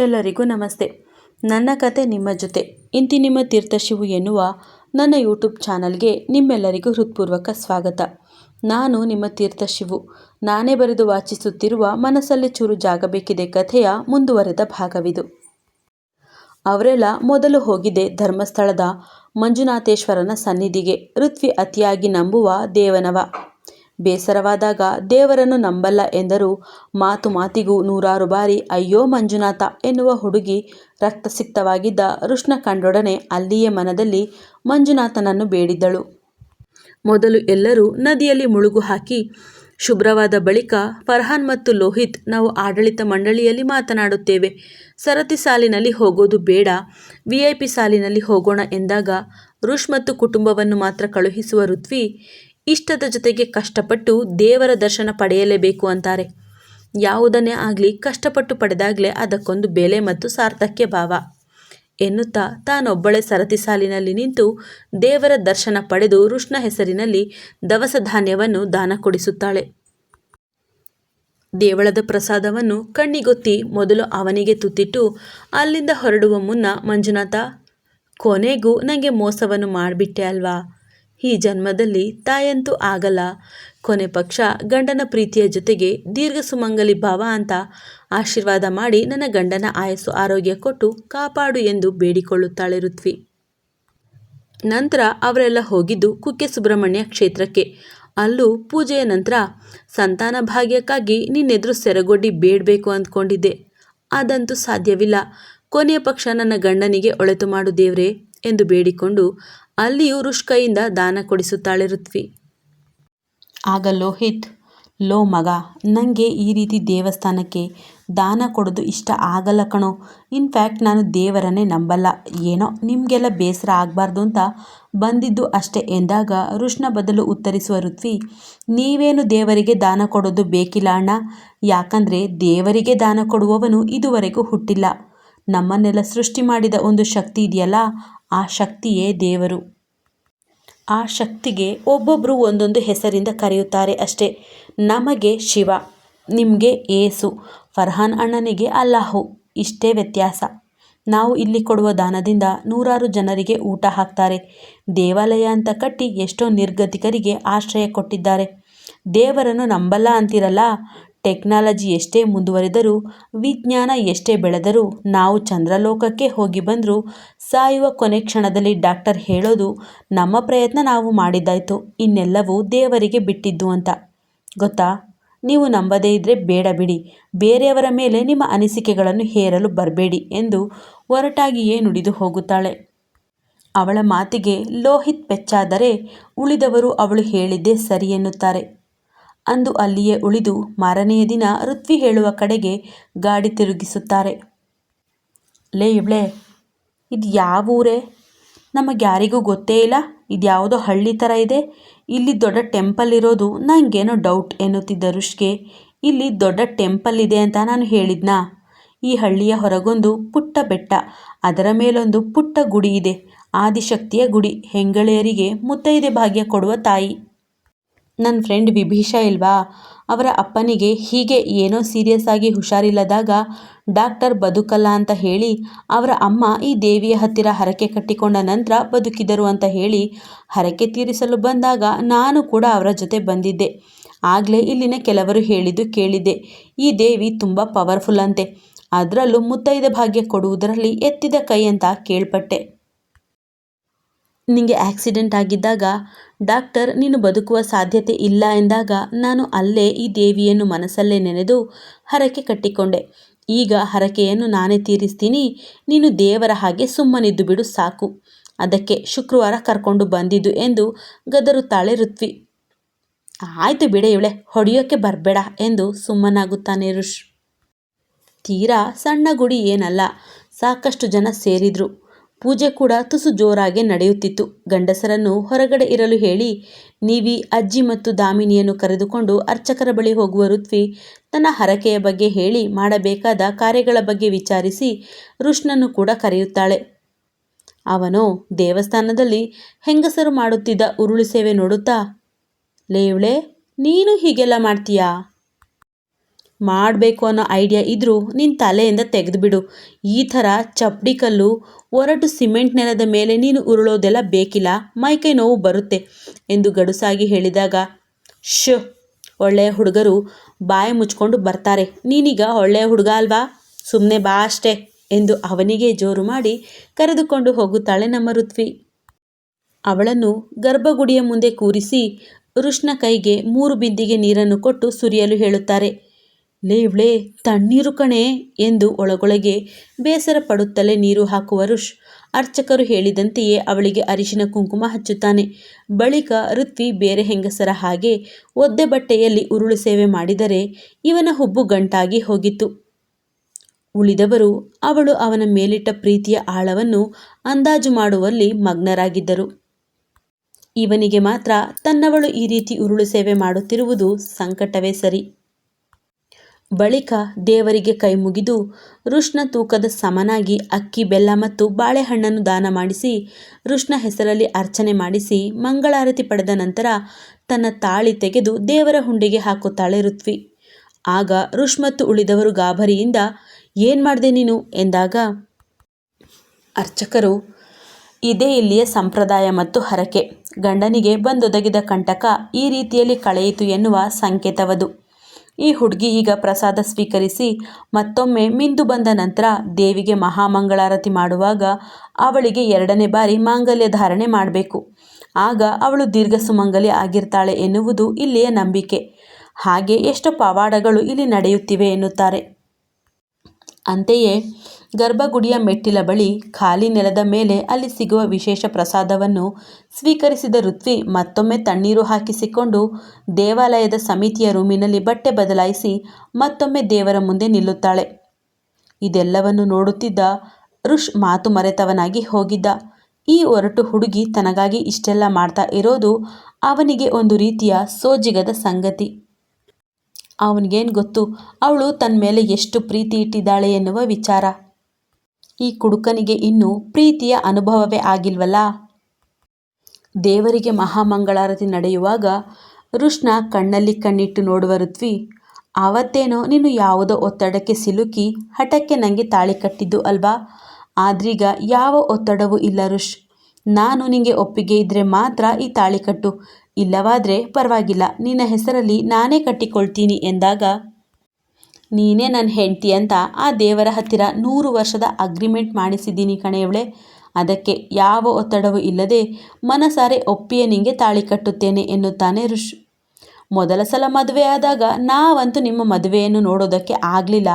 ಎಲ್ಲರಿಗೂ ನಮಸ್ತೆ. ನನ್ನ ಕತೆ ನಿಮ್ಮ ಜೊತೆ. ಇಂತಿ ನಿಮ್ಮ ತೀರ್ಥಶಿವು ಎನ್ನುವ ನನ್ನ ಯೂಟ್ಯೂಬ್ ಚಾನಲ್ಗೆ ನಿಮ್ಮೆಲ್ಲರಿಗೂ ಹೃತ್ಪೂರ್ವಕ ಸ್ವಾಗತ. ನಾನು ನಿಮ್ಮ ತೀರ್ಥಶಿವು ನಾನೇ ಬರೆದು ವಾಚಿಸುತ್ತಿರುವ ಮನಸ್ಸಲ್ಲಿ ಚೂರು ಜಾಗಬೇಕಿದೆ ಕಥೆಯ ಮುಂದುವರೆದ ಭಾಗವಿದು. ಅವರೆಲ್ಲ ಮೊದಲು ಹೋಗಿದೆ ಧರ್ಮಸ್ಥಳದ ಮಂಜುನಾಥೇಶ್ವರನ ಸನ್ನಿಧಿಗೆ. ಋತ್ವಿ ಅತಿಯಾಗಿ ನಂಬುವ ದೇವನವ. ಬೇಸರವಾದಾಗ ದೇವರನ್ನು ನಂಬಲ್ಲ ಎಂದರು. ಮಾತು ಮಾತಿಗೂ ನೂರಾರು ಬಾರಿ ಅಯ್ಯೋ ಮಂಜುನಾಥ ಎನ್ನುವ ಹುಡುಗಿ ರಕ್ತಸಿಕ್ತವಾಗಿದ್ದ ರುಷ್ಣ ಕಂಡೊಡನೆ ಅಲ್ಲಿಯೇ ಮನದಲ್ಲಿ ಮಂಜುನಾಥನನ್ನು ಬೇಡಿದ್ದಳು. ಮೊದಲು ಎಲ್ಲರೂ ನದಿಯಲ್ಲಿ ಮುಳುಗು ಹಾಕಿ ಶುಭ್ರವಾದ ಬಳಿಕ ಫರ್ಹಾನ್ ಮತ್ತು ಲೋಹಿತ್ ನಾವು ಆಡಳಿತ ಮಂಡಳಿಯಲ್ಲಿ ಮಾತನಾಡುತ್ತೇವೆ. ಸರತಿ ಸಾಲಿನಲ್ಲಿ ಹೋಗೋದು ಬೇಡ, ವಿ ಐ ಪಿ ಸಾಲಿನಲ್ಲಿ ಹೋಗೋಣ ಎಂದಾಗ ರುಷ್ ಮತ್ತು ಕುಟುಂಬವನ್ನು ಮಾತ್ರ ಕಳುಹಿಸುವ ಋತ್ವಿ ಇಷ್ಟದ ಜೊತೆಗೆ ಕಷ್ಟಪಟ್ಟು ದೇವರ ದರ್ಶನ ಪಡೆಯಲೇಬೇಕು ಅಂತಾರೆ. ಯಾವುದನ್ನೇ ಆಗಲಿ ಕಷ್ಟಪಟ್ಟು ಪಡೆದಾಗಲೇ ಅದಕ್ಕೊಂದು ಬೆಲೆ ಮತ್ತು ಸಾರ್ಥಕ್ಯ ಭಾವ. ಎನ್ನುತ್ತಾ ತಾನೊಬ್ಬಳೆ ಸರತಿ ಸಾಲಿನಲ್ಲಿ ನಿಂತು ದೇವರ ದರ್ಶನ ಪಡೆದು ಋಷ್ಣ ಹೆಸರಿನಲ್ಲಿ ದವಸ ಧಾನ್ಯವನ್ನು ದಾನ ಕೊಡಿಸುತ್ತಾಳೆ. ದೇವಳದ ಪ್ರಸಾದವನ್ನು ಕಣ್ಣಿಗೊತ್ತಿ ಮೊದಲು ಅವನಿಗೆ ತುತ್ತಿಟ್ಟು ಅಲ್ಲಿಂದ ಹೊರಡುವ ಮುನ್ನ ಮಂಜುನಾಥ, ಕೊನೆಗೂ ನನಗೆ ಮೋಸವನ್ನು ಮಾಡಿಬಿಟ್ಟೆ ಅಲ್ವಾ? ಈ ಜನ್ಮದಲ್ಲಿ ತಾಯಂತೂ ಆಗಲ್ಲ. ಕೊನೆ ಪಕ್ಷ ಗಂಡನ ಪ್ರೀತಿಯ ಜೊತೆಗೆ ದೀರ್ಘ ಸುಮಂಗಲಿ ಭಾವ ಅಂತ ಆಶೀರ್ವಾದ ಮಾಡಿ ನನ್ನ ಗಂಡನ ಆಯಸ್ಸು ಆರೋಗ್ಯ ಕೊಟ್ಟು ಕಾಪಾಡು ಎಂದು ಬೇಡಿಕೊಳ್ಳುತ್ತಾಳೆ ಋತ್ವಿ. ನಂತರ ಅವರೆಲ್ಲ ಹೋಗಿದ್ದು ಕುಕ್ಕೆ ಸುಬ್ರಹ್ಮಣ್ಯ ಕ್ಷೇತ್ರಕ್ಕೆ. ಅಲ್ಲೂ ಪೂಜೆಯ ನಂತರ ಸಂತಾನ ಭಾಗ್ಯಕ್ಕಾಗಿ ನಿನ್ನೆದುರು ಸೆರಗೊಡ್ಡಿ ಬೇಡಬೇಕು ಅಂದ್ಕೊಂಡಿದ್ದೆ. ಅದಂತೂ ಸಾಧ್ಯವಿಲ್ಲ. ಕೊನೆಯ ಪಕ್ಷ ನನ್ನ ಗಂಡನಿಗೆ ಒಳೆತು ಮಾಡು ದೇವ್ರೆ ಎಂದು ಬೇಡಿಕೊಂಡು ಅಲ್ಲಿಯೂ ರುಷ್ಕೈಯಿಂದ ದಾನ ಕೊಡಿಸುತ್ತಾಳೆ ಋತ್ವಿ ಆಗ ಲೋಹಿತ್, ಲೋ ಮಗ ನನಗೆ ಈ ರೀತಿ ದೇವಸ್ಥಾನಕ್ಕೆ ದಾನ ಕೊಡೋದು ಇಷ್ಟ ಆಗಲ್ಲ ಕಣೋ. ಇನ್ಫ್ಯಾಕ್ಟ್ ನಾನು ದೇವರನ್ನೇ ನಂಬಲ್ಲ. ಏನೋ ನಿಮಗೆಲ್ಲ ಬೇಸರ ಆಗಬಾರ್ದು ಅಂತ ಬಂದಿದ್ದು ಅಷ್ಟೇ ಎಂದಾಗ ರುಷ್ನ ಬದಲು ಉತ್ತರಿಸುವ ಋತ್ವಿ, ನೀವೇನು ದೇವರಿಗೆ ದಾನ ಕೊಡೋದು ಬೇಕಿಲ್ಲ ಅಣ್ಣ. ಯಾಕಂದರೆ ದೇವರಿಗೆ ದಾನ ಕೊಡುವವನು ಇದುವರೆಗೂ ಹುಟ್ಟಿಲ್ಲ. ನಮ್ಮನ್ನೆಲ್ಲ ಸೃಷ್ಟಿ ಮಾಡಿದ ಒಂದು ಶಕ್ತಿ ಇದೆಯಲ್ಲ ಆ ಶಕ್ತಿಯೇ ದೇವರು. ಆ ಶಕ್ತಿಗೆ ಒಬ್ಬೊಬ್ಬರು ಒಂದೊಂದು ಹೆಸರಿಂದ ಕರೆಯುತ್ತಾರೆ ಅಷ್ಟೇ. ನಮಗೆ ಶಿವ, ನಿಮಗೆ ಏಸು, ಫರ್ಹಾನ್ ಅಣ್ಣನಿಗೆ ಅಲ್ಲಾಹು. ಇಷ್ಟೇ ವ್ಯತ್ಯಾಸ. ನಾವು ಇಲ್ಲಿ ಕೊಡುವ ದಾನದಿಂದ ನೂರಾರು ಜನರಿಗೆ ಊಟ ಹಾಕ್ತಾರೆ. ದೇವಾಲಯ ಅಂತ ಕಟ್ಟಿ ಎಷ್ಟೋ ನಿರ್ಗತಿಕರಿಗೆ ಆಶ್ರಯ ಕೊಟ್ಟಿದ್ದಾರೆ. ದೇವರನ್ನು ನಂಬಲ್ಲ ಅಂತಿರಲ್ಲ? ಟೆಕ್ನಾಲಜಿ ಎಷ್ಟೇ ಮುಂದುವರೆದರೂ, ವಿಜ್ಞಾನ ಎಷ್ಟೇ ಬೆಳೆದರೂ, ನಾವು ಚಂದ್ರಲೋಕಕ್ಕೆ ಹೋಗಿ ಬಂದರೂ ಸಾಯುವ ಕೊನೆ ಕ್ಷಣದಲ್ಲಿ ಡಾಕ್ಟರ್ ಹೇಳೋದು, ನಮ್ಮ ಪ್ರಯತ್ನ ನಾವು ಮಾಡಿದ್ದಾಯಿತು, ಇನ್ನೆಲ್ಲವೂ ದೇವರಿಗೆ ಬಿಟ್ಟಿದ್ದು ಅಂತ. ಗೊತ್ತಾ? ನೀವು ನಂಬದೇ ಇದ್ದರೆ ಬೇಡ ಬಿಡಿ, ಬೇರೆಯವರ ಮೇಲೆ ನಿಮ್ಮ ಅನಿಸಿಕೆಗಳನ್ನು ಹೇರಲು ಬರಬೇಡಿ ಎಂದು ಒರಟಾಗಿಯೇ ನುಡಿದು ಹೋಗುತ್ತಾಳೆ. ಅವಳ ಮಾತಿಗೆ ಲೋಹಿತ್ ಪೆಚ್ಚಾದರೆ ಉಳಿದವರು ಅವಳು ಹೇಳಿದ್ದೇ ಸರಿ ಎನ್ನುತ್ತಾರೆ. ಅಂದು ಅಲ್ಲಿಯೇ ಉಳಿದು ಮಾರನೆಯ ದಿನ ಋತ್ವಿ ಹೇಳುವ ಕಡೆಗೆ ಗಾಡಿ ತಿರುಗಿಸುತ್ತಾರೆ. ಲೇ ಇವಳೆ ಇದು ಯಾವ ಊರೇ? ನಮಗೆ ಯಾರಿಗೂ ಗೊತ್ತೇ ಇಲ್ಲ. ಇದು ಯಾವುದೋ ಹಳ್ಳಿ ಥರ ಇದೆ. ಇಲ್ಲಿ ದೊಡ್ಡ ಟೆಂಪಲ್ ಇರೋದು ನನಗೇನೋ ಡೌಟ್ ಎನ್ನುತ್ತಿದ್ದ ರುಷ್ಗೆ ಇಲ್ಲಿ ದೊಡ್ಡ ಟೆಂಪಲ್ ಇದೆ ಅಂತ ನಾನು ಹೇಳಿದ್ನಾ? ಈ ಹಳ್ಳಿಯ ಹೊರಗೊಂದು ಪುಟ್ಟ ಬೆಟ್ಟ. ಅದರ ಮೇಲೊಂದು ಪುಟ್ಟ ಗುಡಿ ಇದೆ. ಆದಿಶಕ್ತಿಯ ಗುಡಿ. ಹೆಂಗಳೆಯರಿಗೆ ಮುತ್ತೈದೆ ಭಾಗ್ಯ ಕೊಡುವ ತಾಯಿ. ನನ್ನ ಫ್ರೆಂಡ್ ವಿಭೀಷ ಇಲ್ವಾ? ಅವರ ಅಪ್ಪನಿಗೆ ಹೀಗೆ ಏನೋ ಸೀರಿಯಸ್ ಆಗಿ ಹುಷಾರಿಲ್ಲದಾಗ ಡಾಕ್ಟರ್ ಬದುಕಲ್ಲ ಅಂತ ಹೇಳಿ ಅವರ ಅಮ್ಮ ಈ ದೇವಿಯ ಹತ್ತಿರ ಹರಕೆ ಕಟ್ಟಿಕೊಂಡ ನಂತರ ಬದುಕಿದರು ಅಂತ ಹೇಳಿ ಹರಕೆ ತೀರಿಸಲು ಬಂದಾಗ ನಾನು ಕೂಡ ಅವರ ಜೊತೆ ಬಂದಿದ್ದೆ. ಆಗಲೇ ಇಲ್ಲಿನ ಕೆಲವರು ಹೇಳಿದ್ದು ಕೇಳಿದ್ದೆ ಈ ದೇವಿ ತುಂಬ ಪವರ್ಫುಲ್ ಅಂತೆ. ಅದರಲ್ಲೂ ಮುತ್ತೈದ ಭಾಗ್ಯ ಕೊಡುವುದರಲ್ಲಿ ಎತ್ತಿದ ಕೈ ಅಂತ ಕೇಳ್ಪಟ್ಟೆ. ನಿಮಗೆ ಆಕ್ಸಿಡೆಂಟ್ ಆಗಿದ್ದಾಗ ಡಾಕ್ಟರ್ ನೀನು ಬದುಕುವ ಸಾಧ್ಯತೆ ಇಲ್ಲ ಎಂದಾಗ ನಾನು ಅಲ್ಲೇ ಈ ದೇವಿಯನ್ನು ಮನಸ್ಸಲ್ಲೇ ನೆನೆದು ಹರಕೆ ಕಟ್ಟಿಕೊಂಡೆ. ಈಗ ಹರಕೆಯನ್ನು ನಾನೇ ತೀರಿಸ್ತೀನಿ, ನೀನು ದೇವರ ಹಾಗೆ ಸುಮ್ಮನಿದ್ದು ಬಿಡು ಸಾಕು. ಅದಕ್ಕೆ ಶುಕ್ರವಾರ ಕರ್ಕೊಂಡು ಬಂದಿದ್ದು ಎಂದು ಗದರುತ್ತಾಳೆ ಋತ್ವಿ. ಆಯಿತು ಬಿಡೆ ಇವಳೆ ಹೊಡೆಯೋಕ್ಕೆ ಬರಬೇಡ ಎಂದು ಸುಮ್ಮನಾಗುತ್ತಾನೆ ಋಷ್. ತೀರಾ ಸಣ್ಣ ಗುಡಿ ಏನಲ್ಲ, ಸಾಕಷ್ಟು ಜನ ಸೇರಿದ್ರು. ಪೂಜೆ ಕೂಡ ತುಸು ಜೋರಾಗೆ ನಡೆಯುತ್ತಿತ್ತು. ಗಂಡಸರನ್ನು ಹೊರಗಡೆ ಇರಲು ಹೇಳಿ, ನೀವಿ ಅಜ್ಜಿ ಮತ್ತು ದಾಮಿನಿಯನ್ನು ಕರೆದುಕೊಂಡು ಅರ್ಚಕರ ಬಳಿ ಹೋಗುವ ಋತ್ವಿ ತನ್ನ ಹರಕೆಯ ಬಗ್ಗೆ ಹೇಳಿ ಮಾಡಬೇಕಾದ ಕಾರ್ಯಗಳ ಬಗ್ಗೆ ವಿಚಾರಿಸಿ ಋಷ್ಣನ್ನು ಕೂಡ ಕರೆಯುತ್ತಾಳೆ. ಅವನು, ದೇವಸ್ಥಾನದಲ್ಲಿ ಹೆಂಗಸರು ಮಾಡುತ್ತಿದ್ದ ಉರುಳು ಸೇವೆ ನೋಡುತ್ತಾ, ಲೇವಳೆ, ನೀನು ಹೀಗೆಲ್ಲ ಮಾಡ್ತೀಯಾ? ಮಾಡಬೇಕು ಅನ್ನೋ ಐಡಿಯಾ ಇದ್ದರೂ ನಿನ್ನ ತಲೆಯಿಂದ ತೆಗೆದುಬಿಡು. ಈ ಥರ ಚಪ್ಪಡಿ ಕಲ್ಲು, ಒರಟು ಸಿಮೆಂಟ್ ನೆಲದ ಮೇಲೆ ನೀನು ಉರುಳೋದೆಲ್ಲ ಬೇಕಿಲ್ಲ ಮೈಕೈ ನೋವು ಬರುತ್ತೆ ಎಂದು ಗಡುಸಾಗಿ ಹೇಳಿದಾಗ ಶ್ ಒಳ್ಳೆಯ ಹುಡುಗರು ಬಾಯಿ ಮುಚ್ಕೊಂಡು ಬರ್ತಾರೆ. ನೀನೀಗ ಒಳ್ಳೆಯ ಹುಡುಗ ಅಲ್ವಾ? ಸುಮ್ಮನೆ ಬಾ ಅಷ್ಟೆ ಎಂದು ಅವನಿಗೆ ಜೋರು ಮಾಡಿ ಕರೆದುಕೊಂಡು ಹೋಗುತ್ತಾಳೆ ನಮ್ಮ ಋತ್ವಿ. ಅವಳನ್ನು ಗರ್ಭಗುಡಿಯ ಮುಂದೆ ಕೂರಿಸಿ ಋಷ್ಣ ಕೈಗೆ ಮೂರು ಬಿಂದಿಗೆ ನೀರನ್ನು ಕೊಟ್ಟು ಸುರಿಯಲು ಹೇಳುತ್ತಾರೆ. ಲೇವ್ಳೆ ತಣ್ಣೀರು ಕಣೆ ಎಂದು ಒಳಗೊಳಗೆ ಬೇಸರ ಪಡುತ್ತಲೇ ನೀರು ಹಾಕುವ ಋಷ್. ಅರ್ಚಕರು ಹೇಳಿದಂತೆಯೇ ಅವಳಿಗೆ ಅರಿಶಿನ ಕುಂಕುಮ ಹಚ್ಚುತ್ತಾನೆ. ಬಳಿಕ ಋತ್ವಿ ಬೇರೆ ಹೆಂಗಸರ ಹಾಗೆ ಒದ್ದೆ ಬಟ್ಟೆಯಲ್ಲಿ ಉರುಳು ಸೇವೆ ಮಾಡಿದರೆ ಇವನ ಹುಬ್ಬು ಗಂಟಾಗಿ ಹೋಗಿತ್ತು. ಉಳಿದವರು ಅವಳು ಅವನ ಮೇಲಿಟ್ಟ ಪ್ರೀತಿಯ ಆಳವನ್ನು ಅಂದಾಜು ಮಾಡುವಲ್ಲಿ ಮಗ್ನರಾಗಿದ್ದರು. ಇವನಿಗೆ ಮಾತ್ರ ತನ್ನವಳು ಈ ರೀತಿ ಉರುಳು ಸೇವೆ ಮಾಡುತ್ತಿರುವುದು ಸಂಕಟವೇ ಸರಿ. ಬಳಿಕ ದೇವರಿಗೆ ಕೈ ಮುಗಿದು ಋಷ್ಣ ತೂಕದ ಸಮನಾಗಿ ಅಕ್ಕಿ, ಬೆಲ್ಲ ಮತ್ತು ಬಾಳೆಹಣ್ಣನ್ನು ದಾನ ಮಾಡಿಸಿ ಋಷ್ಣ ಹೆಸರಲ್ಲಿ ಅರ್ಚನೆ ಮಾಡಿಸಿ ಮಂಗಳಾರತಿ ಪಡೆದ ನಂತರ ತನ್ನ ತಾಳಿ ತೆಗೆದು ದೇವರ ಹುಂಡಿಗೆ ಹಾಕುತ್ತಾಳೆ ಋತ್ವಿ. ಆಗ ಋಷ್ ಮತ್ತು ಉಳಿದವರು ಗಾಬರಿಯಿಂದ, ಏನು ಮಾಡಿದೆ ನೀನು? ಎಂದಾಗ, ಅರ್ಚಕರು, ಇದೇ ಇಲ್ಲಿಯ ಸಂಪ್ರದಾಯ ಮತ್ತು ಹರಕೆ. ಗಂಡನಿಗೆ ಬಂದೊದಗಿದ ಕಂಟಕ ಈ ರೀತಿಯಲ್ಲಿ ಕಳೆಯಿತು ಎನ್ನುವ ಸಂಕೇತವದು. ಈ ಹುಡುಗಿ ಈಗ ಪ್ರಸಾದ ಸ್ವೀಕರಿಸಿ ಮತ್ತೊಮ್ಮೆ ಮಿಂದು ಬಂದ ನಂತರ ದೇವಿಗೆ ಮಹಾಮಂಗಳಾರತಿ ಮಾಡುವಾಗ ಅವಳಿಗೆ ಎರಡನೇ ಬಾರಿ ಮಾಂಗಲ್ಯ ಧಾರಣೆ ಮಾಡಬೇಕು. ಆಗ ಅವಳು ದೀರ್ಘ ಸುಮಂಗಲಿ ಆಗಿರ್ತಾಳೆ ಎನ್ನುವುದು ಇಲ್ಲಿಯ ನಂಬಿಕೆ. ಹಾಗೆ ಎಷ್ಟು ಪವಾಡಗಳು ಇಲ್ಲಿ ನಡೆಯುತ್ತಿವೆ ಎನ್ನುತ್ತಾರೆ. ಅಂತೆಯೇ ಗರ್ಭಗುಡಿಯ ಮೆಟ್ಟಿಲ ಬಳಿ ಖಾಲಿ ನೆಲದ ಮೇಲೆ ಅಲ್ಲಿ ಸಿಗುವ ವಿಶೇಷ ಪ್ರಸಾದವನ್ನು ಸ್ವೀಕರಿಸಿದ ಋತ್ವಿ ಮತ್ತೊಮ್ಮೆ ತಣ್ಣೀರು ಹಾಕಿಸಿಕೊಂಡು ದೇವಾಲಯದ ಸಮಿತಿಯ ರೂಮಿನಲ್ಲಿ ಬಟ್ಟೆ ಬದಲಾಯಿಸಿ ಮತ್ತೊಮ್ಮೆ ದೇವರ ಮುಂದೆ ನಿಲ್ಲುತ್ತಾಳೆ. ಇದೆಲ್ಲವನ್ನು ನೋಡುತ್ತಿದ್ದ ಋಷ್ ಮಾತು ಮರೆತವನಾಗಿ ಹೋಗಿದ್ದ. ಈ ಒರಟು ಹುಡುಗಿ ತನಗಾಗಿ ಇಷ್ಟೆಲ್ಲ ಮಾಡ್ತಾ ಇರೋದು ಅವನಿಗೆ ಒಂದು ರೀತಿಯ ಸೋಜಿಗದ ಸಂಗತಿ. ಅವನಿಗೇನು ಗೊತ್ತು? ಅವಳು ತನ್ನ ಮೇಲೆ ಎಷ್ಟು ಪ್ರೀತಿ ಇಟ್ಟಿದ್ದಾಳೆ ಎನ್ನುವ ವಿಚಾರ. ಈ ಕುಡುಕನಿಗೆ ಇನ್ನೂ ಪ್ರೀತಿಯ ಅನುಭವವೇ ಆಗಿಲ್ವಲ್ಲ? ದೇವರಿಗೆ ಮಹಾಮಂಗಳಾರತಿ ನಡೆಯುವಾಗ ಋಷ್ಣ ಕಣ್ಣಲ್ಲಿ ಕಣ್ಣಿಟ್ಟು ನೋಡುವ ಋತ್ವಿ, ಆವತ್ತೇನೋ ನೀನು ಯಾವುದೋ ಒತ್ತಡಕ್ಕೆ ಸಿಲುಕಿ ಹಠಕ್ಕೆ ನನಗೆ ತಾಳಿ ಕಟ್ಟಿದ್ದು ಅಲ್ವಾ? ಆದ್ರೀಗ ಯಾವ ಒತ್ತಡವೂ ಇಲ್ಲ ಋಷ್. ನಾನು ನಿನಗೆ ಒಪ್ಪಿಗೆ ಇದ್ದರೆ ಮಾತ್ರ ಈ ತಾಳಿ ಕಟ್ಟು. ಇಲ್ಲವಾದರೆ ಪರವಾಗಿಲ್ಲ. ನಿನ್ನ ಹೆಸರಲ್ಲಿ ನಾನೇ ಕಟ್ಟಿಕೊಳ್ತೀನಿ ಎಂದಾಗ ನೀನೇ ನನ್ನ ಹೆಂಡತಿ ಅಂತ ಆ ದೇವರ ಹತ್ತಿರ ನೂರು ವರ್ಷದ ಅಗ್ರಿಮೆಂಟ್ ಮಾಡಿಸಿದ್ದೀನಿ ಕಣೆಯವಳೆ. ಅದಕ್ಕೆ ಯಾವ ಒತ್ತಡವೂ ಇಲ್ಲದೆ ಮನಸಾರೆ ಒಪ್ಪಿಯೇ ನಿಂಗೆ ತಾಳಿ ಕಟ್ಟುತ್ತೇನೆ ಎನ್ನುತ್ತಾನೆ ಋಷ್. ಮೊದಲ ಸಲ ಮದುವೆ ಆದಾಗ ನಾವಂತೂ ನಿಮ್ಮ ಮದುವೆಯನ್ನು ನೋಡೋದಕ್ಕೆ ಆಗಲಿಲ್ಲ.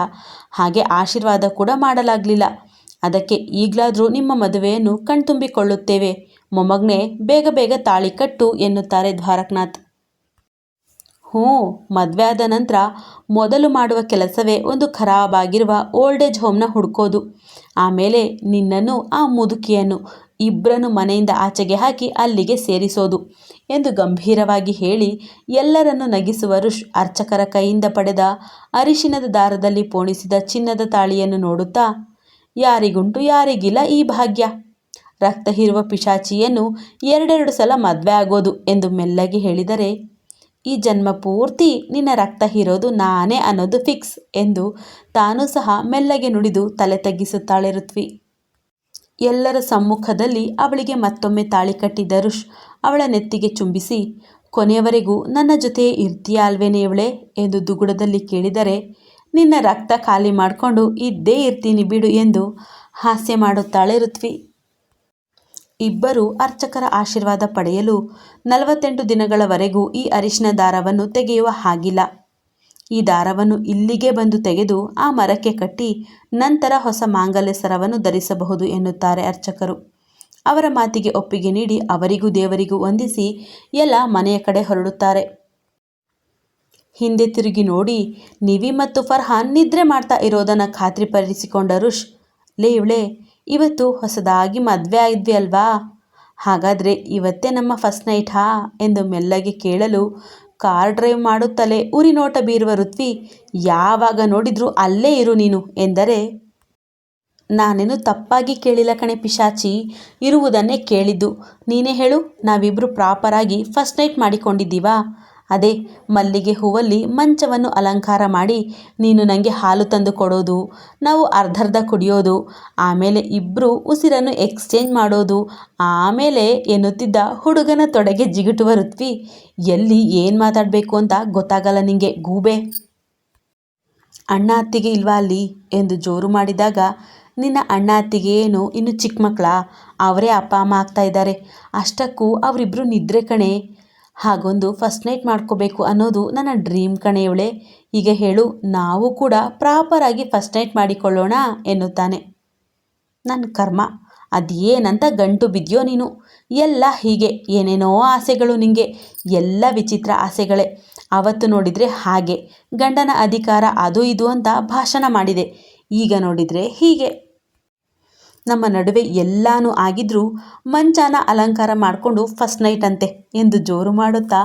ಹಾಗೆ ಆಶೀರ್ವಾದ ಕೂಡ ಮಾಡಲಾಗಲಿಲ್ಲ. ಅದಕ್ಕೆ ಈಗಲಾದರೂ ನಿಮ್ಮ ಮದುವೆಯನ್ನು ಕಣ್ತುಂಬಿಕೊಳ್ಳುತ್ತೇವೆ. ಮೊಮ್ಮಗನೇ, ಬೇಗ ಬೇಗ ತಾಳಿ ಕಟ್ಟು ಎನ್ನುತ್ತಾರೆ ದ್ವಾರಕನಾಥ್. ಹ್ಞೂ, ಮದುವೆ ಆದ ನಂತರ ಮೊದಲು ಮಾಡುವ ಕೆಲಸವೇ ಒಂದು ಖರಾಬಾಗಿರುವ ಓಲ್ಡ್ ಏಜ್ ಹೋಮ್ನ ಹುಡುಕೋದು. ಆಮೇಲೆ ನಿನ್ನನ್ನು, ಆ ಮುದುಕಿಯನ್ನು ಇಬ್ಬರನ್ನು ಮನೆಯಿಂದ ಆಚೆಗೆ ಹಾಕಿ ಅಲ್ಲಿಗೆ ಸೇರಿಸೋದು ಎಂದು ಗಂಭೀರವಾಗಿ ಹೇಳಿ ಎಲ್ಲರನ್ನು ನಗಿಸುವ ಋಷ್ ಅರ್ಚಕರ ಕೈಯಿಂದ ಪಡೆದ ಅರಿಶಿನದ ದಾರದಲ್ಲಿ ಪೋಣಿಸಿದ ಚಿನ್ನದ ತಾಳಿಯನ್ನು ನೋಡುತ್ತಾ, ಯಾರಿಗುಂಟು ಯಾರಿಗಿಲ್ಲ ಈ ಭಾಗ್ಯ. ರಕ್ತ ಹೀರುವ ಪಿಶಾಚಿಯನ್ನು ಎರಡೆರಡು ಸಲ ಮದುವೆ ಆಗೋದು ಎಂದು ಮೆಲ್ಲಗೆ ಹೇಳಿದರೆ ಈ ಜನ್ಮ ಪೂರ್ತಿ ನಿನ್ನ ರಕ್ತ ಹೀರೋದು ನಾನೇ ಅನ್ನೋದು ಫಿಕ್ಸ್ ಎಂದು ತಾನೂ ಸಹ ಮೆಲ್ಲಗೆ ನುಡಿದು ತಲೆ ತಗ್ಗಿಸುತ್ತಾಳೆ ಋತ್ವಿ. ಎಲ್ಲರ ಸಮ್ಮುಖದಲ್ಲಿ ಅವಳಿಗೆ ಮತ್ತೊಮ್ಮೆ ತಾಳಿ ಕಟ್ಟಿದ್ದ ಋಷ್ ಅವಳ ನೆತ್ತಿಗೆ ಚುಂಬಿಸಿ, ಕೊನೆಯವರೆಗೂ ನನ್ನ ಜೊತೆ ಇರ್ತೀಯ ಅಲ್ವೇನೆ ಇವಳೆ ಎಂದು ದುಗುಡದಲ್ಲಿ ಕೇಳಿದರೆ, ನಿನ್ನ ರಕ್ತ ಖಾಲಿ ಮಾಡಿಕೊಂಡು ಇದ್ದೇ ಇರ್ತೀನಿ ಬಿಡು ಎಂದು ಹಾಸ್ಯ ಮಾಡುತ್ತಾಳೆ ಋತ್ವಿ. ಇಬ್ಬರು ಅರ್ಚಕರ ಆಶೀರ್ವಾದ ಪಡೆಯಲು ನಲವತ್ತೆಂಟು ದಿನಗಳವರೆಗೂ ಈ ಅರಿಶಿನ ದಾರವನ್ನು ತೆಗೆಯುವ ಹಾಗಿಲ್ಲ. ಈ ದಾರವನ್ನು ಇಲ್ಲಿಗೆ ಬಂದು ತೆಗೆದು ಆ ಮರಕ್ಕೆ ಕಟ್ಟಿ ನಂತರ ಹೊಸ ಮಾಂಗಲ್ಯ ಸರವನ್ನು ಧರಿಸಬಹುದು ಎನ್ನುತ್ತಾರೆ ಅರ್ಚಕರು. ಅವರ ಮಾತಿಗೆ ಒಪ್ಪಿಗೆ ನೀಡಿ ಅವರಿಗೂ ದೇವರಿಗೂ ವಂದಿಸಿ ಎಲ್ಲ ಮನೆಯ ಕಡೆ ಹೊರಡುತ್ತಾರೆ. ಹಿಂದೆ ತಿರುಗಿ ನೋಡಿ, ನಿವಿ ಮತ್ತು ಫರ್ಹಾನ್ ನಿದ್ರೆ ಮಾಡ್ತಾ ಇರೋದನ್ನು ಖಾತ್ರಿಪಡಿಸಿಕೊಂಡ ಲೇ ಇವತ್ತು ಹೊಸದಾಗಿ ಮದುವೆ ಆಗಿದ್ವಿ ಅಲ್ವಾ? ಹಾಗಾದರೆ ಇವತ್ತೇ ನಮ್ಮ ಫಸ್ಟ್ ನೈಟ್ ಹಾ? ಎಂದು ಮೆಲ್ಲಗೆ ಕೇಳಲು ಕಾರ್ ಡ್ರೈವ್ ಮಾಡುತ್ತಲೇ ಉರಿ ನೋಟ ಬೀರುವ ಋತ್ವಿ, ಯಾವಾಗ ನೋಡಿದರೂ ಅಲ್ಲೇ ಇರು ನೀನು ಎಂದರೆ, ನಾನೇನು ತಪ್ಪಾಗಿ ಕೇಳಿಲ್ಲ ಕಣೆ ಪಿಶಾಚಿ, ಇರುವುದನ್ನೇ ಕೇಳಿದ್ದು. ನೀನೇ ಹೇಳು ನಾವಿಬ್ಬರು ಪ್ರಾಪರಾಗಿ ಫಸ್ಟ್ ನೈಟ್ ಮಾಡಿಕೊಂಡಿದ್ದೀವಾ? ಅದೇ, ಮಲ್ಲಿಗೆ ಹೂವಲ್ಲಿ ಮಂಚವನ್ನು ಅಲಂಕಾರ ಮಾಡಿ, ನೀನು ನನಗೆ ಹಾಲು ತಂದು ಕೊಡೋದು, ನಾವು ಅರ್ಧರ್ಧ ಕುಡಿಯೋದು, ಆಮೇಲೆ ಇಬ್ಬರು ಉಸಿರನ್ನು ಎಕ್ಸ್ಚೇಂಜ್ ಮಾಡೋದು, ಆಮೇಲೆ ಎನ್ನುತ್ತಿದ್ದ ಹುಡುಗನ ತೊಡೆಗೆ ಜಿಗುಟುವ ಋತ್ವಿ, ಎಲ್ಲಿ ಏನು ಮಾತಾಡಬೇಕು ಅಂತ ಗೊತ್ತಾಗಲ್ಲ ನಿಂಗೆ, ಗೂಬೆ. ಅಣ್ಣ ಅತ್ತಿಗೆ ಇಲ್ವಾ ಅಲ್ಲಿ? ಎಂದು ಜೋರು ಮಾಡಿದಾಗ, ನಿನ್ನ ಅಣ್ಣ ಅತ್ತಿಗೆ ಏನು, ಇನ್ನು ಚಿಕ್ಕ ಮಕ್ಕಳ ಅವರೇ ಅಪ್ಪ ಅಮ್ಮ ಆಗ್ತಾ ಇದ್ದಾರೆ. ಅಷ್ಟಕ್ಕೂ ಅವರಿಬ್ಬರು ನಿದ್ರೆ ಕಣೆ. ಹಾಗೊಂದು ಫಸ್ಟ್ ನೈಟ್ ಮಾಡ್ಕೋಬೇಕು ಅನ್ನೋದು ನನ್ನ ಡ್ರೀಮ್ ಕಣೆಯವಳೆ. ಈಗ ಹೇಳು, ನಾವು ಕೂಡ ಪ್ರಾಪರಾಗಿ ಫಸ್ಟ್ ನೈಟ್ ಮಾಡಿಕೊಳ್ಳೋಣ ಎನ್ನುತ್ತಾನೆ. ನನ್ನ ಕರ್ಮ, ಅದೇನಂತ ಗಂಟು ಬಿದ್ಯೋ ನೀನು. ಎಲ್ಲ ಹೀಗೆ, ಏನೇನೋ ಆಸೆಗಳು ನಿಂಗೆ, ಎಲ್ಲ ವಿಚಿತ್ರ ಆಸೆಗಳೇ. ಅವತ್ತು ನೋಡಿದರೆ ಹಾಗೆ, ಗಂಡನ ಅಧಿಕಾರ ಅದು ಇದು ಅಂತ ಭಾಷಣ ಮಾಡಿದೆ. ಈಗ ನೋಡಿದರೆ ಹೀಗೆ. ನಮ್ಮ ನಡುವೆ ಎಲ್ಲಾನು ಆಗಿದ್ರೂ ಮಂಚಾನ ಅಲಂಕಾರ ಮಾಡಿಕೊಂಡು ಫಸ್ಟ್ ನೈಟ್ ಅಂತೆ ಎಂದು ಜೋರು ಮಾಡುತ್ತಾ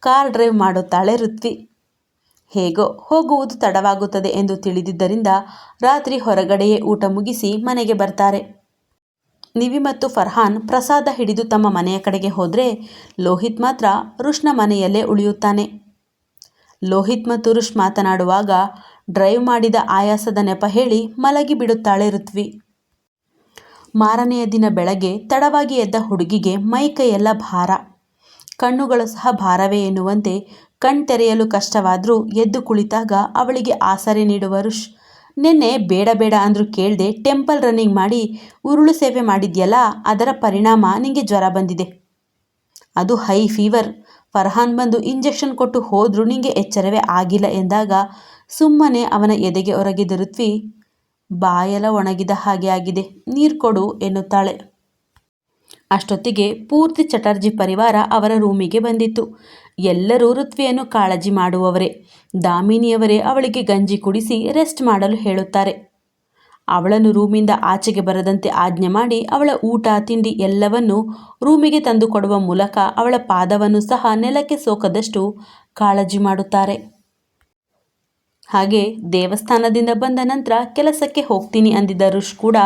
ಕಾರ್ ಡ್ರೈವ್ ಮಾಡುತ್ತಾಳೆ ಋತ್ವಿ. ಹೇಗೋ ಹೋಗುವುದು ತಡವಾಗುತ್ತದೆ ಎಂದು ತಿಳಿದಿದ್ದರಿಂದ ರಾತ್ರಿ ಹೊರಗಡೆಯೇ ಊಟ ಮುಗಿಸಿ ಮನೆಗೆ ಬರ್ತಾರೆ. ನಿವಿ ಮತ್ತು ಫರ್ಹಾನ್ ಪ್ರಸಾದ ಹಿಡಿದು ತಮ್ಮ ಮನೆಯ ಕಡೆಗೆ ಹೋದರೆ ಲೋಹಿತ್ ಮಾತ್ರ ರುಷ್ನ ಮನೆಯಲ್ಲೇ ಉಳಿಯುತ್ತಾನೆ. ಲೋಹಿತ್ ಮತ್ತು ರುಷ್ ಮಾತನಾಡುವಾಗ, ಡ್ರೈವ್ ಮಾಡಿದ ಆಯಾಸದ ನೆಪ ಹೇಳಿ ಮಲಗಿ ಬಿಡುತ್ತಾಳೆ ಋತ್ವಿ. ಮಾರನೆಯ ದಿನ ಬೆಳಗ್ಗೆ ತಡವಾಗಿ ಎದ್ದ ಹುಡುಗಿಗೆ ಮೈಕೈಯೆಲ್ಲ ಭಾರ. ಕಣ್ಣುಗಳು ಸಹ ಭಾರವೇ ಎನ್ನುವಂತೆ ಕಣ್ತೆರೆಯಲು ಕಷ್ಟವಾದರೂ ಎದ್ದು ಕುಳಿತಾಗ ಅವಳಿಗೆ ಆಸರೆ ನೀಡುವ ರುಷ್. ನಿನ್ನೆ ಬೇಡ ಬೇಡ ಅಂದರೂ ಕೇಳದೆ ಟೆಂಪಲ್ ರನ್ನಿಂಗ್ ಮಾಡಿ ಉರುಳು ಸೇವೆ ಮಾಡಿದ್ಯಲ್ಲ, ಅದರ ಪರಿಣಾಮ ನಿಮಗೆ ಜ್ವರ ಬಂದಿದೆ. ಅದು ಹೈ ಫೀವರ್. ಫರ್ಹಾನ್ ಬಂದು ಇಂಜೆಕ್ಷನ್ ಕೊಟ್ಟು ಹೋದರೂ ನಿಮಗೆ ಎಚ್ಚರವೇ ಆಗಿಲ್ಲ ಎಂದಾಗ ಸುಮ್ಮನೆ ಅವನ ಎದೆಗೆ ಒರಗಿದ ಋತ್ವಿ ಬಾಯೆಲ್ಲ ಒಣಗಿದ ಹಾಗೆ ಆಗಿದೆ. ನೀರು ಕೊಡು ಎನ್ನುತ್ತಾಳೆ. ಅಷ್ಟೊತ್ತಿಗೆ ಪೂರ್ತಿ ಚಟರ್ಜಿ ಪರಿವಾರ ಅವರ ರೂಮಿಗೆ ಬಂದಿತ್ತು. ಎಲ್ಲರೂ ಋತ್ವಿಯನ್ನು ಕಾಳಜಿ ಮಾಡುವವರೇ. ದಾಮಿನಿಯವರೇ ಅವಳಿಗೆ ಗಂಜಿ ಕುಡಿಸಿ ರೆಸ್ಟ್ ಮಾಡಲು ಹೇಳುತ್ತಾರೆ. ಅವಳನ್ನು ರೂಮಿಂದ ಆಚೆಗೆ ಬರದಂತೆ ಆಜ್ಞೆ ಮಾಡಿ ಅವಳ ಊಟ, ತಿಂಡಿ ಎಲ್ಲವನ್ನೂ ರೂಮಿಗೆ ತಂದು ಕೊಡುವ ಮೂಲಕ ಅವಳ ಪಾದವನ್ನು ಸಹ ನೆಲಕ್ಕೆ ಸೋಕದಷ್ಟು ಕಾಳಜಿ ಮಾಡುತ್ತಾರೆ. ಹಾಗೆ ದೇವಸ್ಥಾನದಿಂದ ಬಂದ ನಂತರ ಕೆಲಸಕ್ಕೆ ಹೋಗ್ತೀನಿ ಅಂದಿದ್ದ ಋಷ್ ಕೂಡ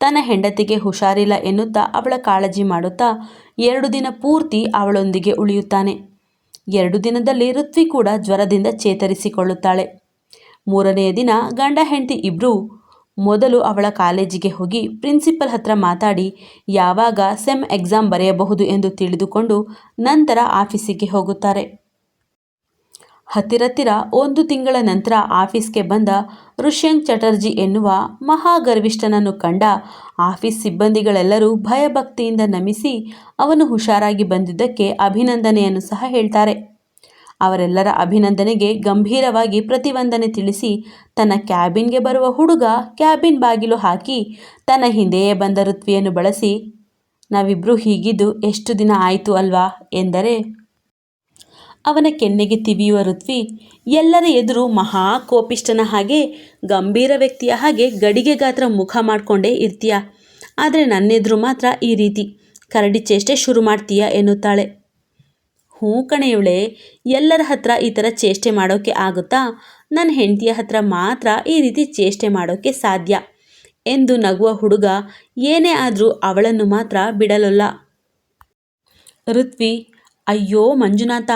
ತನ್ನ ಹೆಂಡತಿಗೆ ಹುಷಾರಿಲ್ಲ ಎನ್ನುತ್ತಾ ಅವಳ ಕಾಳಜಿ ಮಾಡುತ್ತಾ ಎರಡು ದಿನ ಪೂರ್ತಿ ಅವಳೊಂದಿಗೆ ಉಳಿಯುತ್ತಾನೆ. ಎರಡು ದಿನದಲ್ಲಿ ಋತ್ವಿ ಕೂಡ ಜ್ವರದಿಂದ ಚೇತರಿಸಿಕೊಳ್ಳುತ್ತಾಳೆ. ಮೂರನೆಯ ದಿನ ಗಂಡ ಹೆಂಡತಿ ಇಬ್ಬರೂ ಮೊದಲು ಅವಳ ಕಾಲೇಜಿಗೆ ಹೋಗಿ ಪ್ರಿನ್ಸಿಪಲ್ ಹತ್ರ ಮಾತಾಡಿ ಯಾವಾಗ ಸೆಮ್ ಎಕ್ಸಾಮ್ ಬರೆಯಬಹುದು ಎಂದು ತಿಳಿದುಕೊಂಡು ನಂತರ ಆಫೀಸಿಗೆ ಹೋಗುತ್ತಾರೆ. ಹತ್ತಿರತ್ತಿರ ಒಂದು ತಿಂಗಳ ನಂತರ ಆಫೀಸ್ಗೆ ಬಂದ ಋಷ್ಯಂಕ್ ಚಟರ್ಜಿ ಎನ್ನುವ ಮಹಾಗರ್ವಿಷ್ಠನನ್ನು ಕಂಡ ಆಫೀಸ್ ಸಿಬ್ಬಂದಿಗಳೆಲ್ಲರೂ ಭಯಭಕ್ತಿಯಿಂದ ನಮಿಸಿ ಅವನು ಹುಷಾರಾಗಿ ಬಂದಿದ್ದಕ್ಕೆ ಅಭಿನಂದನೆಯನ್ನು ಸಹ ಹೇಳ್ತಾರೆ. ಅವರೆಲ್ಲರ ಅಭಿನಂದನೆಗೆ ಗಂಭೀರವಾಗಿ ಪ್ರತಿವಂದನೆ ತಿಳಿಸಿ ತನ್ನ ಕ್ಯಾಬಿನ್ಗೆ ಬರುವ ಹುಡುಗ ಕ್ಯಾಬಿನ್ ಬಾಗಿಲು ಹಾಕಿ ತನ್ನ ಹಿಂದೆಯೇ ಬಂದ ಋತ್ವಿಯನ್ನು ಬಳಸಿ ನಾವಿಬ್ಬರೂ ಹೀಗಿದ್ದು ಎಷ್ಟು ದಿನ ಆಯಿತು ಅಲ್ವಾ? ಎಂದರೆ ಅವನ ಕೆನ್ನೆಗೆ ತಿವಿಯುವ ಋತ್ವಿ ಎಲ್ಲರ ಎದುರು ಮಹಾ ಕೋಪಿಷ್ಟನ ಹಾಗೆ, ಗಂಭೀರ ವ್ಯಕ್ತಿಯ ಹಾಗೆ ಗಡಿಗೆ ಗಾತ್ರ ಮುಖ ಮಾಡಿಕೊಂಡೇ ಇರ್ತೀಯ. ಆದರೆ ನನ್ನೆದುರು ಮಾತ್ರ ಈ ರೀತಿ, ಕರಡಿ ಚೇಷ್ಟೆ ಶುರು ಮಾಡ್ತೀಯ ಎನ್ನುತ್ತಾಳೆ. ಹ್ಞೂ ಕಣೆಯವಳೆ ಎಲ್ಲರ ಹತ್ರ ಈ ಥರ ಚೇಷ್ಟೆ ಮಾಡೋಕ್ಕೆ ಆಗುತ್ತಾ? ನನ್ನ ಹೆಂಡತಿಯ ಹತ್ರ ಮಾತ್ರ ಈ ರೀತಿ ಚೇಷ್ಟೆ ಮಾಡೋಕ್ಕೆ ಸಾಧ್ಯ? ಎಂದು ನಗುವ ಹುಡುಗ ಏನೇ ಆದರೂ ಅವಳನ್ನು ಮಾತ್ರ ಬಿಡಲಲ್ಲ. ಋತ್ವಿ, ಅಯ್ಯೋ ಮಂಜುನಾಥ!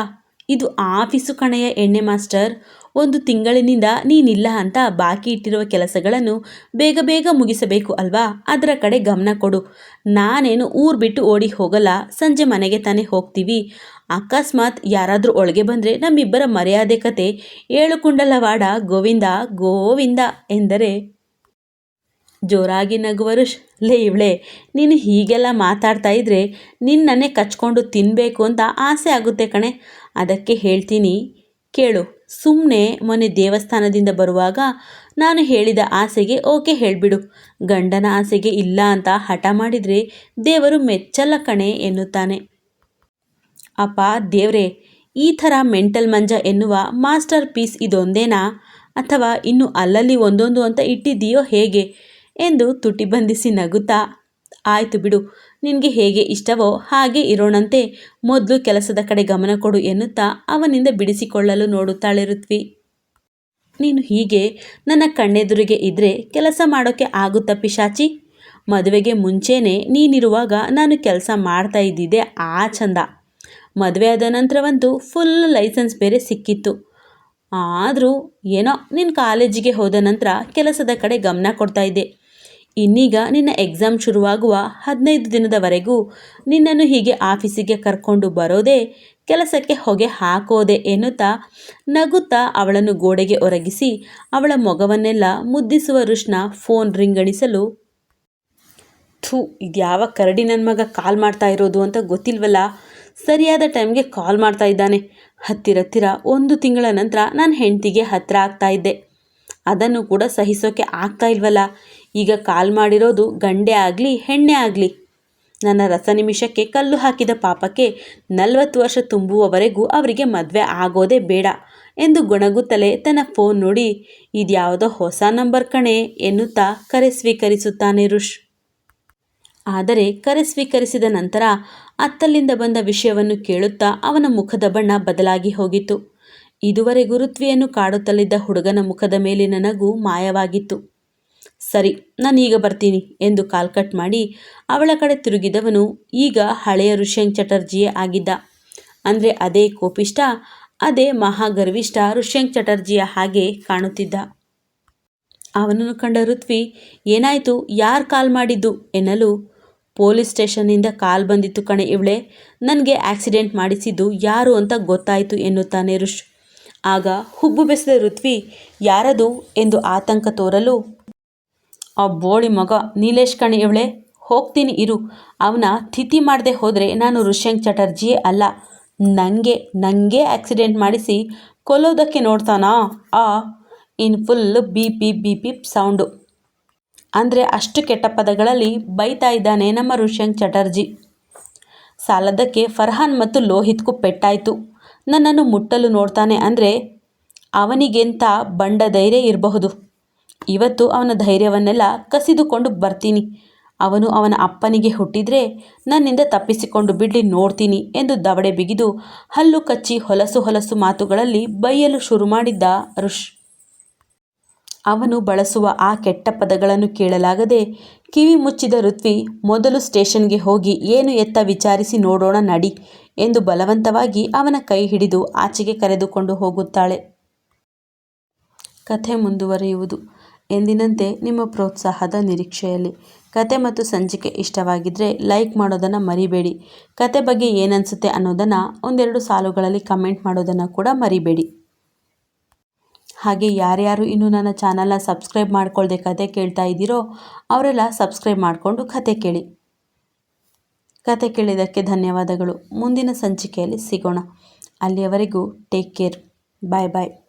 ಇದು ಆಫೀಸು ಕಣೆಯ ಎಣ್ಣೆ ಮಾಸ್ಟರ್. ಒಂದು ತಿಂಗಳಿನಿಂದ ನೀನಿಲ್ಲ ಅಂತ ಬಾಕಿ ಇಟ್ಟಿರುವ ಕೆಲಸಗಳನ್ನು ಬೇಗ ಬೇಗ ಮುಗಿಸಬೇಕು ಅಲ್ವಾ? ಅದರ ಕಡೆ ಗಮನ ಕೊಡು. ನಾನೇನು ಊರು ಬಿಟ್ಟು ಓಡಿ ಹೋಗಲ್ಲ, ಸಂಜೆ ಮನೆಗೆ ತಾನೇ ಹೋಗ್ತೀವಿ. ಅಕಸ್ಮಾತ್ ಯಾರಾದರೂ ಒಳಗೆ ಬಂದರೆ ನಮ್ಮಿಬ್ಬರ ಮರ್ಯಾದೆ ಕತೆ. ಏಳು ಕುಂಡಲವಾಡ ಗೋವಿಂದ ಗೋವಿಂದ ಎಂದರೆ ಜೋರಾಗಿ ನಗುವರು, ಲೇ ಇವಳೆ, ನೀನು ಹೀಗೆಲ್ಲ ಮಾತಾಡ್ತಾ ಇದ್ರೆ ನಿನ್ನನ್ನೇ ಕಚ್ಕೊಂಡು ತಿನ್ನಬೇಕು ಅಂತ ಆಸೆ ಆಗುತ್ತೆ ಕಣೆ. ಅದಕ್ಕೆ ಹೇಳ್ತೀನಿ, ಕೇಳು. ಸುಮ್ಮನೆ ಮೊನ್ನೆ ದೇವಸ್ಥಾನದಿಂದ ಬರುವಾಗ ನಾನು ಹೇಳಿದ ಆಸೆಗೆ ಓಕೆ ಹೇಳಿಬಿಡು. ಗಂಡನ ಆಸೆಗೆ ಇಲ್ಲ ಅಂತ ಹಠ ಮಾಡಿದರೆ ದೇವರು ಮೆಚ್ಚಲ್ಲ ಕಣೆ, ಎನ್ನುತ್ತಾನೆ. ಅಪ್ಪ, ದೇವ್ರೆ, ಈ ಥರ ಮೆಂಟಲ್ ಮಂಜ ಎನ್ನುವ ಮಾಸ್ಟರ್ ಪೀಸ್ ಇದೊಂದೇನಾ? ಅಥವಾ ಇನ್ನು ಅಲ್ಲಲ್ಲಿ ಒಂದೊಂದು ಅಂತ ಇಟ್ಟಿದ್ದೀಯೋ ಹೇಗೆ? ಎಂದು ತುಟಿ ಬಂಧಿಸಿ ನಗುತ್ತಾ, ಆಯಿತು ಬಿಡು, ನಿನಗೆ ಹೇಗೆ ಇಷ್ಟವೋ ಹಾಗೆ ಇರೋಣಂತೆ, ಮೊದಲು ಕೆಲಸದ ಕಡೆ ಗಮನ ಕೊಡು ಎನ್ನುತ್ತಾ ಅವನಿಂದ ಬಿಡಿಸಿಕೊಳ್ಳಲು ನೋಡುತ್ತಾಳೆ ಋತ್ವಿ. ನೀನು ಹೀಗೆ, ನನ್ನ ಕಣ್ಣೆದುರಿಗೆ ಇದ್ದರೆ ಕೆಲಸ ಮಾಡೋಕ್ಕೆ ಆಗುತ್ತಾ ಪಿಶಾಚಿ? ಮದುವೆಗೆ ಮುಂಚೆನೇ ನೀನಿರುವಾಗ ನಾನು ಕೆಲಸ ಮಾಡ್ತಾ ಇದ್ದಿದ್ದೆ ಆ ಚಂದ ಮದುವೆ ಆದ ನಂತರವಂತೂ ಫುಲ್ ಲೈಸೆನ್ಸ್ ಬೇರೆ ಸಿಕ್ಕಿತ್ತು. ಆದರೂ ಏನೋ ನಿನ್ನ ಕಾಲೇಜಿಗೆ ಹೋದ ನಂತರ ಕೆಲಸದ ಕಡೆ ಗಮನ ಕೊಡ್ತಾ ಇದ್ದೆ. ಇನ್ನೀಗ ನಿನ್ನ ಎಕ್ಸಾಮ್ ಶುರುವಾಗುವ ಹದಿನೈದು ದಿನದವರೆಗೂ ನಿನ್ನನ್ನು ಹೀಗೆ ಆಫೀಸಿಗೆ ಕರ್ಕೊಂಡು ಬರೋದೇ ಕೆಲಸಕ್ಕೆ ಹೊಗೆ ಹಾಕೋದೆ ಎನ್ನುತ್ತಾ ನಗುತ್ತಾ ಅವಳನ್ನು ಗೋಡೆಗೆ ಒರಗಿಸಿ ಅವಳ ಮೊಗವನ್ನೆಲ್ಲ ಮುದ್ದಿಸುವ ರುಷ್ಣ ಫೋನ್ ರಿಂಗಣಿಸಲು ಥೂ ಇದ್ಯಾವ ಕರಡಿ ನನ್ನ ಮಗ ಕಾಲ್ ಮಾಡ್ತಾ ಇರೋದು ಅಂತ ಗೊತ್ತಿಲ್ವಲ್ಲ? ಸರಿಯಾದ ಟೈಮ್ಗೆ ಕಾಲ್ ಮಾಡ್ತಾ ಇದ್ದಾನೆ. ಹತ್ತಿರತ್ತಿರ ಒಂದು ತಿಂಗಳ ನಂತರ ನಾನು ಹೆಂಡತಿಗೆ ಹತ್ತಿರ ಆಗ್ತಾ ಇದ್ದೆ. ಅದನ್ನು ಕೂಡ ಸಹಿಸೋಕೆ ಆಗ್ತಾ ಇಲ್ವಲ್ಲ? ಈಗ ಕಾಲ್ ಮಾಡಿರೋದು ಗಂಡೆ ಆಗಲಿ, ಹೆಣ್ಣೆ ಆಗಲಿ. ನನ್ನ ರಸ ನಿಮಿಷಕ್ಕೆ ಕಲ್ಲು ಹಾಕಿದ ಪಾಪಕ್ಕೆ ನಲವತ್ತು ವರ್ಷ ತುಂಬುವವರೆಗೂ ಅವರಿಗೆ ಮದುವೆ ಆಗೋದೇ ಬೇಡ ಎಂದು ಗೊಣಗುತ್ತಲೇ ತನ್ನ ಫೋನ್ ನೋಡಿ, ಇದ್ಯಾವುದೋ ಹೊಸ ನಂಬರ್ ಕಣೆ ಎನ್ನುತ್ತಾ ಕರೆ ಸ್ವೀಕರಿಸುತ್ತಾನೆ ರುಷ್. ಆದರೆ ಕರೆ ಸ್ವೀಕರಿಸಿದ ನಂತರ ಅತ್ತಲ್ಲಿಂದ ಬಂದ ವಿಷಯವನ್ನು ಕೇಳುತ್ತಾ ಅವನ ಮುಖದ ಬಣ್ಣ ಬದಲಾಗಿ ಹೋಗಿತ್ತು. ಇದುವರೆಗೂ ಋತ್ವಿಯನ್ನು ಕಾಡುತ್ತಲಿದ್ದ ಹುಡುಗನ ಮುಖದ ಮೇಲಿನ ನಗು ಮಾಯವಾಗಿತ್ತು. ಸರಿ, ನಾನೀಗ ಬರ್ತೀನಿ ಎಂದು ಕಾಲ್ ಕಟ್ ಮಾಡಿ ಅವಳ ಕಡೆ ತಿರುಗಿದವನು ಈಗ ಹಳೆಯ ಋಷ್ಯಂಕ್ ಚಟರ್ಜಿಯೇ ಆಗಿದ್ದ. ಅಂದರೆ ಅದೇ ಕೋಪಿಷ್ಟ ಅದೇ ಮಹಾಗರ್ವಿಷ್ಠ ಋಷ್ಯಂಕ್ ಚಟರ್ಜಿಯ ಹಾಗೆ ಕಾಣುತ್ತಿದ್ದ. ಅವನನ್ನು ಕಂಡ ಋತ್ವಿ, ಏನಾಯಿತು, ಯಾರು ಕಾಲ್ ಮಾಡಿದ್ದು ಎನ್ನಲು ಪೊಲೀಸ್ ಸ್ಟೇಷನ್ನಿಂದ ಕಾಲ್ ಬಂದಿತ್ತು ಕಣೆ ಇವಳೆ. ನನಗೆ ಆಕ್ಸಿಡೆಂಟ್ ಮಾಡಿಸಿದ್ದು ಯಾರು ಅಂತ ಗೊತ್ತಾಯಿತು ಎನ್ನುತ್ತಾನೆ ಋಷ್. ಆಗ ಹುಬ್ಬು ಬೆಸೆದ ಋತ್ವಿ, ಯಾರದು ಎಂದು ಆತಂಕ ತೋರಲು ಆ ಬೋಳಿ ಮಗ ನೀಲೇಶ್ ಕಣೆ, ಇವಳೆ, ಹೋಗ್ತೀನಿ, ಇರು. ಅವನ ತಿಥಿ ಮಾಡದೆ ಹೋದರೆ ನಾನು ಋಷ್ಯಂಕ್ ಚಟರ್ಜಿಯೇ ಅಲ್ಲ. ನನಗೆ ನನಗೆ ಆಕ್ಸಿಡೆಂಟ್ ಮಾಡಿಸಿ ಕೊಲ್ಲೋದಕ್ಕೆ ನೋಡ್ತಾನಾ? ಆ in full B P B P sound ಅಂದರೆ ಅಷ್ಟು ಕೆಟ್ಟ ಪದಗಳಲ್ಲಿ ಬೈತಾ ಇದ್ದಾನೆ ನಮ್ಮ ಋಷ್ಯಂಕ್ ಚಟರ್ಜಿ. ಸಾಲದಕ್ಕೆ ಫರ್ಹಾನ್ ಮತ್ತು ಲೋಹಿತ್ಗೂ ಪೆಟ್ಟಾಯಿತು. ನನ್ನನ್ನು ಮುಟ್ಟಲು ನೋಡ್ತಾನೆ ಅಂದರೆ ಅವನಿಗೆಂಥ ಬಂಡ ಧೈರ್ಯ ಇರಬಹುದು. ಇವತ್ತು ಅವನ ಧೈರ್ಯವನ್ನೆಲ್ಲ ಕಸಿದುಕೊಂಡು ಬರ್ತೀನಿ. ಅವನು ಅವನ ಅಪ್ಪನಿಗೆ ಹುಟ್ಟಿದರೆ ನನ್ನಿಂದ ತಪ್ಪಿಸಿಕೊಂಡು ಬಿಡ್ಲಿ ನೋಡ್ತೀನಿ ಎಂದು ದವಡೆ ಬಿಗಿದು ಹಲ್ಲು ಕಚ್ಚಿ ಹೊಲಸು ಹೊಲಸು ಮಾತುಗಳಲ್ಲಿ ಬೈಯಲು ಶುರು ಮಾಡಿದ್ದ ಋಷ್ ಅವನು ಬಳಸುವ ಆ ಕೆಟ್ಟ ಪದಗಳನ್ನು ಕೇಳಲಾಗದೆ ಕಿವಿ ಮುಚ್ಚಿದ ಋತ್ವಿ ಮೊದಲು ಸ್ಟೇಷನ್ಗೆ ಹೋಗಿ ಏನು ಎತ್ತ ವಿಚಾರಿಸಿ ನೋಡೋಣ ನಡಿ ಎಂದು ಬಲವಂತವಾಗಿ ಅವನ ಕೈ ಹಿಡಿದು ಆಚೆಗೆ ಕರೆದುಕೊಂಡು ಹೋಗುತ್ತಾಳೆ. ಕಥೆ ಮುಂದುವರಿಯುವುದು. ಎಂದಿನಂತೆ ನಿಮ್ಮ ಪ್ರೋತ್ಸಾಹದ ನಿರೀಕ್ಷೆಯಲ್ಲಿ. ಕತೆ ಮತ್ತು ಸಂಚಿಕೆ ಇಷ್ಟವಾಗಿದ್ದರೆ ಲೈಕ್ ಮಾಡೋದನ್ನು ಮರಿಬೇಡಿ. ಕತೆ ಬಗ್ಗೆ ಏನನ್ಸುತ್ತೆ ಅನ್ನೋದನ್ನು ಒಂದೆರಡು ಸಾಲುಗಳಲ್ಲಿ ಕಮೆಂಟ್ ಮಾಡೋದನ್ನು ಕೂಡ ಮರಿಬೇಡಿ. ಹಾಗೆ ಯಾರ್ಯಾರು ಇನ್ನೂ ನನ್ನ ಚಾನಲ್ನ ಸಬ್ಸ್ಕ್ರೈಬ್ ಮಾಡ್ಕೊಳ್ಳದೆ ಕತೆ ಕೇಳ್ತಾ ಇದ್ದೀರೋ ಅವರೆಲ್ಲ ಸಬ್ಸ್ಕ್ರೈಬ್ ಮಾಡಿಕೊಂಡು ಕತೆ ಕೇಳಿ. ಕತೆ ಕೇಳಿದ್ದಕ್ಕೆ ಧನ್ಯವಾದಗಳು. ಮುಂದಿನ ಸಂಚಿಕೆಯಲ್ಲಿ ಸಿಗೋಣ. ಅಲ್ಲಿಯವರೆಗೂ ಟೇಕ್ ಕೇರ್. ಬಾಯ್ ಬಾಯ್.